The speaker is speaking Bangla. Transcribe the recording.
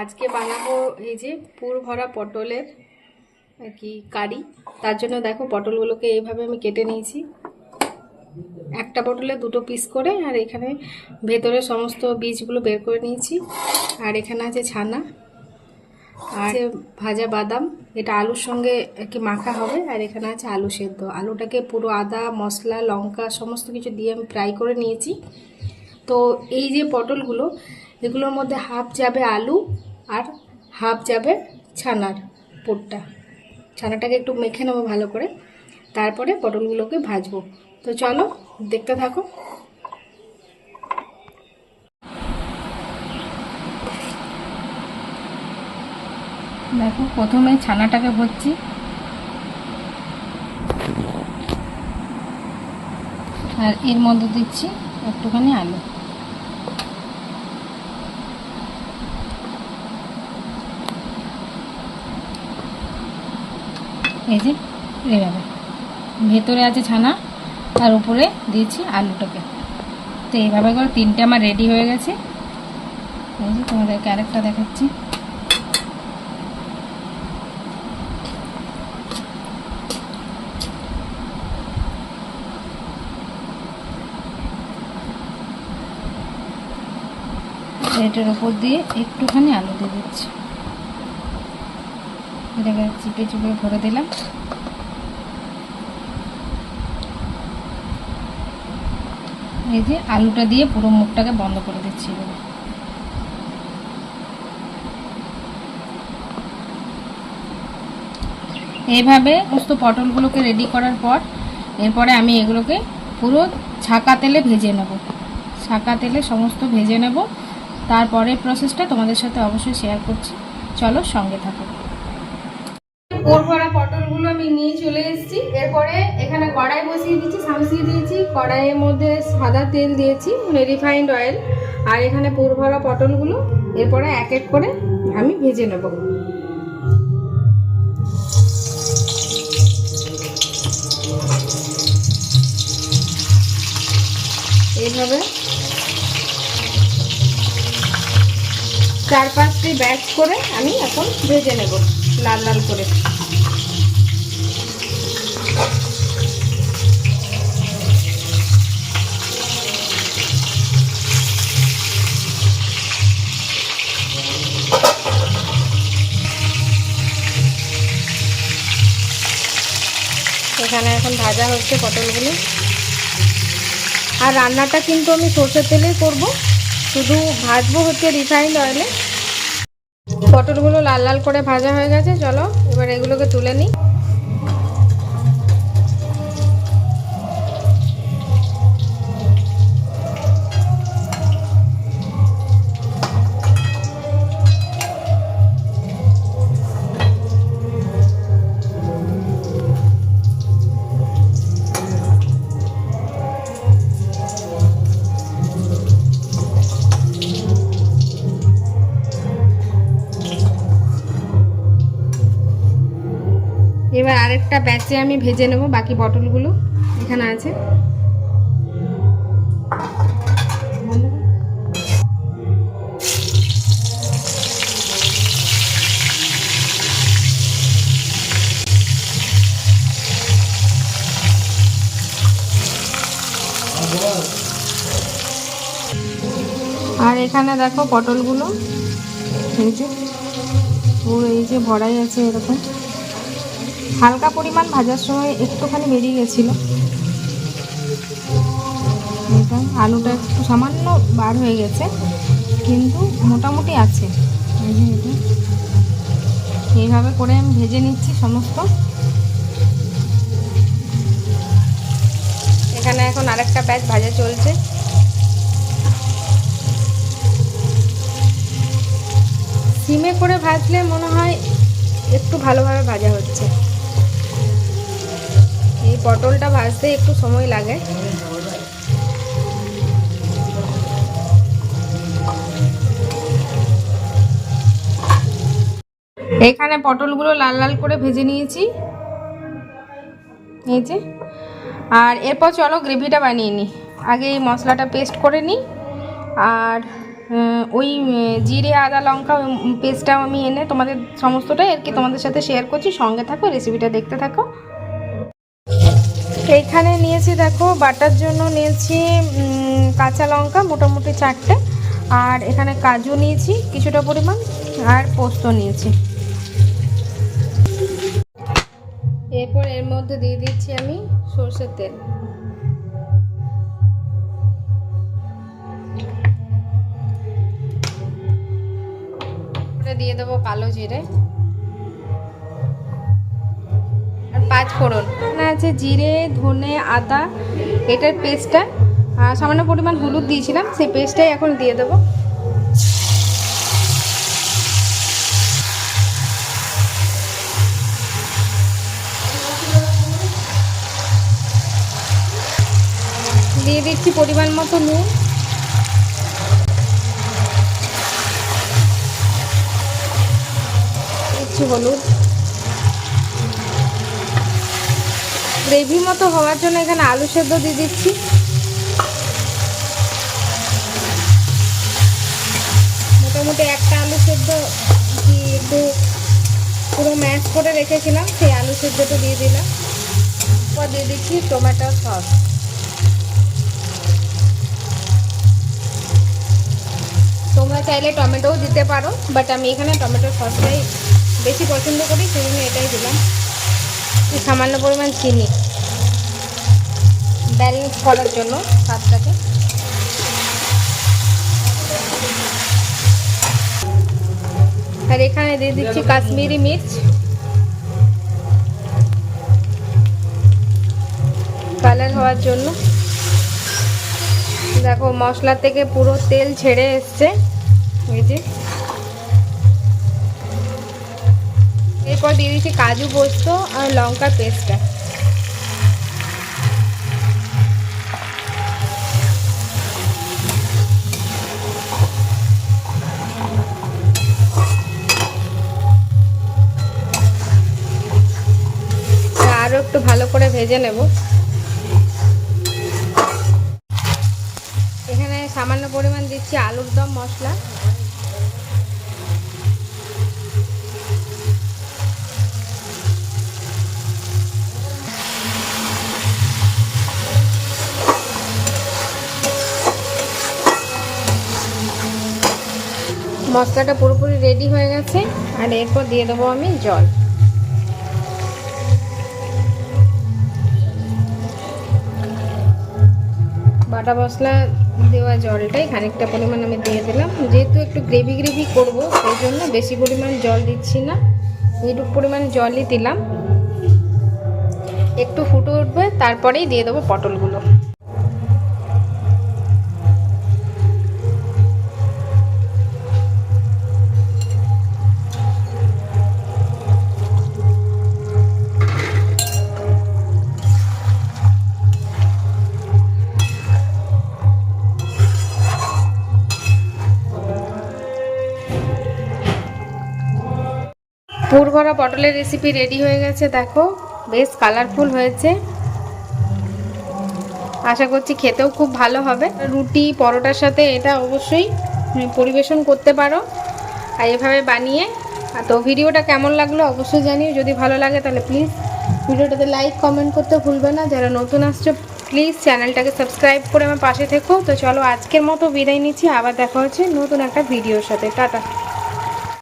আজকে বানাবো এই যে পুর ভরা পটলের আর কি, কারি। তার জন্য দেখো পটলগুলোকে এইভাবে আমি কেটে নিয়েছি। একটা পটলে দুটো পিস করে, আর এখানে ভেতরে সমস্ত বীজগুলো বের করে নিয়েছি। আর এখানে আছে ছানা, আর ভাজা বাদাম, এটা আলুর সঙ্গে কি মাখা হবে, আর এখানে আছে আলু সেদ্ধ। আলুটাকে পুরো আদা মশলা লঙ্কা, সমস্ত কিছু দিয়ে আমি ফ্রাই করে নিয়েছি। তো এই যে পটলগুলো, এগুলোর মধ্যে হাফ যাবে আলু আর হাফ যাবে ছানার পুরটা ছানাটাকে একটু মেখে নেব ভালো করে। তারপরে পটলগুলোকে ভাজবো। তো চলো, দেখতে থাকো। দেখো, প্রথমে ছানাটাকে ভরছি। আর এর মধ্যে দিচ্ছি একটুখানি আলু। এই যে, এইভাবে। ভেতরে আছে ছানা আর উপরে দিয়েছি আলুটাকে। তো এইভাবে করে তিনটে আমার রেডি হয়ে গেছে। এই যে তোমাদেরকে আরেকটা দেখাচ্ছি। এটার উপর দিয়ে একটুখানি আলু দিয়ে দিচ্ছি। এটাকে চিপে চিপে ভরে দিলাম। এই যে আলুটা দিয়ে পুরো মুখটাকে বন্ধ করে দিচ্ছি এইভাবে সমস্ত পটলগুলোকে রেডি করার পর, এরপরে আমি এগুলোকে পুরো ছাকা তেলে ভেজে নেব। ছাকা তেলে সমস্ত ভেজে নেব। তারপরে প্রসেসটা তোমাদের সাথে অবশ্যই শেয়ার করছি। চলো সঙ্গে থাকো। পোর ভরা পটলগুলো আমি নিয়ে চলে এসেছি। এরপরে এখানে কড়াই বসিয়ে দিয়েছি সামসিয়ে দিয়েছি। কড়াইয়ের মধ্যে সাদা তেল দিয়েছি মানে রিফাইন্ড অয়েল। আর এখানে পোর ভরা পটলগুলো, এরপরে এক এক করে আমি ভেজে নেব। এইভাবে চার পাঁচটি ব্যাচ করে আমি এখন ভেজে নেব, লাল লাল করে। এখানে এখন ভাজা হচ্ছে পটলগুলো। আর রান্নাটা কিন্তু আমি সর্ষের তেলেই করব। শুধু ভাজবো হচ্ছে রিফাইন্ড অয়েলে পটলগুলো লাল লাল করে ভাজা হয়ে গেছে, চলো, এবার এগুলোকে তুলে নিই। আরেকটা ব্যাচে আমি ভেজে নেব, বাকি পটলগুলো এখানে আছে। আর এখানে দেখো পটলগুলো এই যে, পুরো এই যে ভরাই আছে এরকম। হালকা পরিমাণ ভাজার সময় একটুখানি বেরিয়ে গেছিল। আলুটা একটু সামান্য বার হয়ে গেছে, কিন্তু মোটামুটি আছে। এইভাবে করে আমি ভেজে নিচ্ছি সমস্ত। এখানে এখন আরেকটা ব্যাচ ভাজা চলছে। সিমে করে ভাজলে মনে হয় একটু ভালোভাবে ভাজা হচ্ছে। পটলটা ভাজতে একটু সময় লাগে। এখানে পটলগুলো লাল লাল করে ভেজে নিয়েছি। যে। আর এরপর চলো গ্রেভিটা বানিয়ে নিই। আগে এই মশলাটা পেস্ট করে নিই। আর ওই জিরে, আদা, লঙ্কা পেস্টটাও আমি এনে তোমাদের সমস্তটাই আর কি তোমাদের সাথে শেয়ার করছি। সঙ্গে থাকো রেসিপিটা দেখতে থাকো। এইখানে নিয়েছি দেখো, বাটার জন্য নিয়েছি কাঁচা লঙ্কা, মোটামুটি চারটে। আর এখানে কাজু নিয়েছি, কিছুটা পরিমাণ, আর পোস্ত নিয়েছি। এরপর এর মধ্যে দিয়ে দিচ্ছি আমি সর্ষের তেল। দিয়ে দেবো কালো জিরে। পাঁচ ফোড়ন এখানে আছে জিরে, ধনে, আদা, এটার পেস্টটা সামান্য পরিমাণ হলুদ দিয়েছিলাম, সেই পেস্টটাই এখন দিয়ে দেবো। দিয়ে দিচ্ছি পরিমাণ মতো নুন। হলুদ। গ্রেভি মতো হওয়ার জন্য এখানে আলু সেদ্ধ দিয়ে দিচ্ছি। মোটামুটি একটা আলু সেদ্ধ একটু পুরো ম্যাশ করে রেখেছিলাম, সেই আলু সেদ্ধটা দিয়ে দিলাম। এরপর দিয়ে দিচ্ছি টমেটো সস। তোমরা চাইলে টমেটোও দিতে পারো বাট আমি এখানে টমেটো সসটাই বেশি পছন্দ করি, সেই জন্য এটাই দিলাম। সামান্য পরিমাণ চিনি ব্যালেন্স করার জন্য স্বাদটাকে আর এখানে দিয়ে দিচ্ছি কাশ্মীরি মির্চ। কালার হওয়ার জন্য। দেখো মশলা থেকে পুরো তেল ছেড়ে এসছে। এই যে এরপর দিয়ে দিচ্ছি কাজু পোস্ত আর লঙ্কার পেস্টটা। আরও একটু ভালো করে ভেজে নেব। এখানে সামান্য পরিমাণ দিচ্ছি আলুর দম মশলা। মশলাটা পুরোপুরি রেডি হয়ে গেছে, আর এরপর দিয়ে দেবো আমি জল। বাটা মশলা দেওয়া জলটাই খানিকটা পরিমাণ আমি দিয়ে দিলাম। যেহেতু একটু গ্রেভি গ্রেভি করব, সেই জন্য বেশি পরিমাণ জল দিচ্ছি না। এইটুকু পরিমাণ জলই দিলাম। একটু ফুটে উঠবে, তারপরেই দিয়ে দেবো পটলগুলো। পুরভরা পটলের রেসিপি রেডি হয়ে গেছে, দেখো, বেশ কালারফুল হয়েছে। আশা করছি খেতেও খুব ভালো হবে। রুটি, পরোটার সাথে এটা অবশ্যই পরিবেশন করতে পারো। আর এভাবে বানিয়ে, আর তো ভিডিওটা কেমন লাগল অবশ্যই জানিও। যদি ভালো লাগে তাহলে প্লিজ ভিডিওটাতে লাইক কমেন্ট করতে ভুলবে না। যারা নতুন আসছো প্লিজ চ্যানেলটাকে সাবস্ক্রাইব করে আমার পাশে থেকো। তো চলো আজকের মতো বিদায় নিচ্ছি। আবার দেখা হচ্ছে নতুন একটা ভিডিওর সাথে। টাটা।